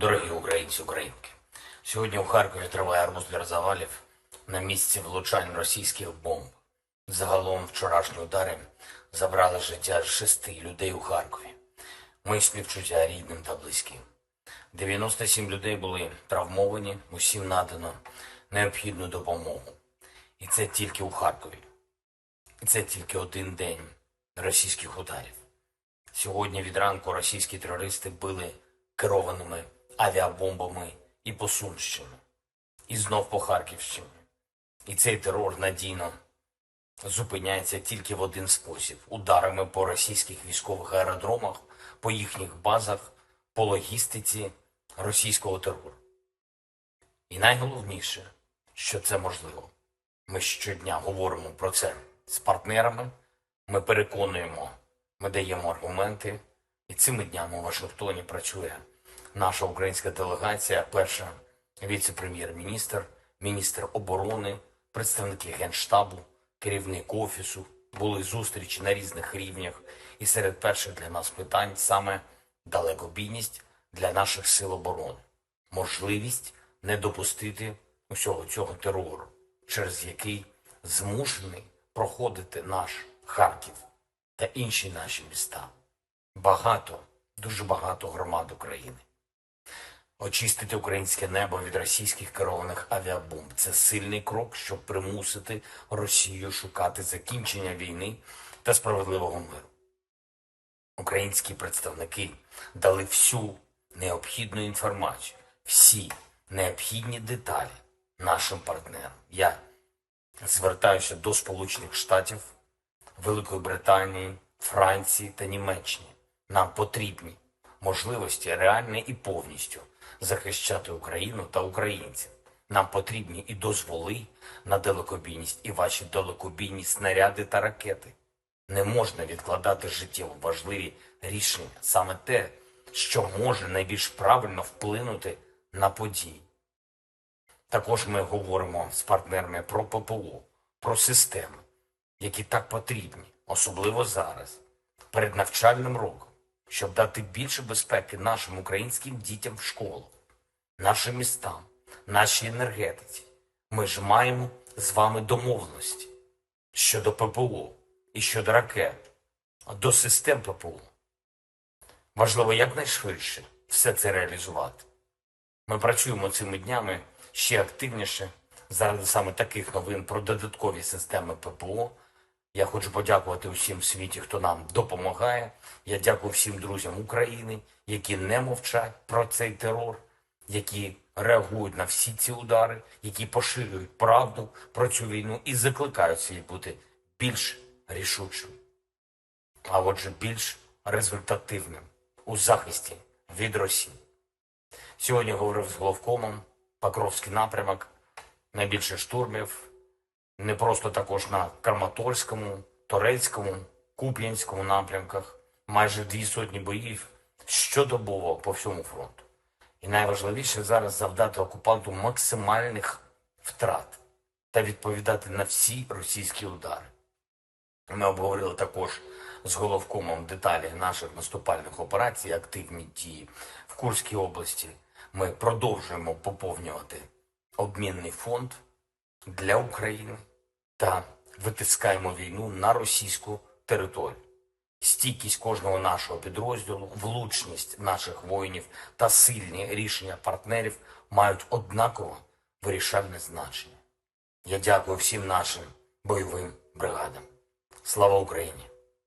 Дорогі українці, українки, сьогодні у Харкові триває розбір завалів на місці влучань російських бомб. Загалом вчорашні удари забрали життя шести людей у Харкові. Мої співчуття рідним та близьким. 97 людей були травмовані, усім надано необхідну допомогу. І це тільки у Харкові. І це тільки один день російських ударів. Сьогодні від ранку російські терористи били керованими авіабомбами і по Сумщині, і знов по Харківщині. І цей терор надійно зупиняється тільки в один спосіб ударами по російських військових аеродромах, по їхніх базах, по логістиці російського терору. І найголовніше, що це можливо. Ми щодня говоримо про це з партнерами, ми переконуємо, ми даємо аргументи, і цими днями у Вашингтоні працює наша українська делегація, перша віце-прем'єр-міністр, міністр оборони, представники генштабу, керівник офісу. Були зустрічі на різних рівнях, і серед перших для нас питань саме далекобійність для наших сил оборони, можливість не допустити усього цього терору, через який змушений проходити наш Харків та інші наші міста. Багато, дуже багато громад України. Очистити українське небо від російських керованих авіабомб це сильний крок, щоб примусити Росію шукати закінчення війни та справедливого миру. Українські представники дали всю необхідну інформацію, всі необхідні деталі нашим партнерам. Я звертаюся до Сполучених Штатів, Великої Британії, Франції та Німеччини. Нам потрібні можливості реально і повністю захищати Україну та українців. Нам потрібні і дозволи на далекобійність, і ваші далекобійні снаряди та ракети. Не можна відкладати життєво важливі рішення, саме те, що може найбільш правильно вплинути на події. Також ми говоримо з партнерами про ППО, про системи, які так потрібні, особливо зараз, перед навчальним роком, щоб дати більше безпеки нашим українським дітям в школах, нашим містам, нашій енергетиці. Ми ж маємо з вами домовленості щодо ППО і щодо ракет, до систем ППО. Важливо якнайшвидше все це реалізувати. Ми працюємо цими днями ще активніше заради саме таких новин про додаткові системи ППО. Я хочу подякувати усім в світі, хто нам допомагає. Я дякую всім друзям України, які не мовчать про цей терор, які реагують на всі ці удари, які поширюють правду про цю війну і закликають світ бути більш рішучим, а отже, більш результативним у захисті від Росії. Сьогодні говорив з головкомом Покровський напрямок, найбільше штурмів, не просто також на Краматорському, Торецькому, Куп'янському напрямках, майже дві сотні боїв щодобово по всьому фронту. І найважливіше зараз завдати окупанту максимальних втрат та відповідати на всі російські удари. Ми обговорили також з головкомом деталі наших наступальних операцій, активні дії в Курській області. Ми продовжуємо поповнювати обмінний фонд для України та витискаємо війну на російську територію. Стійкість кожного нашого підрозділу, влучність наших воїнів та сильні рішення партнерів мають однаково вирішальне значення. Я дякую всім нашим бойовим бригадам. Слава Україні!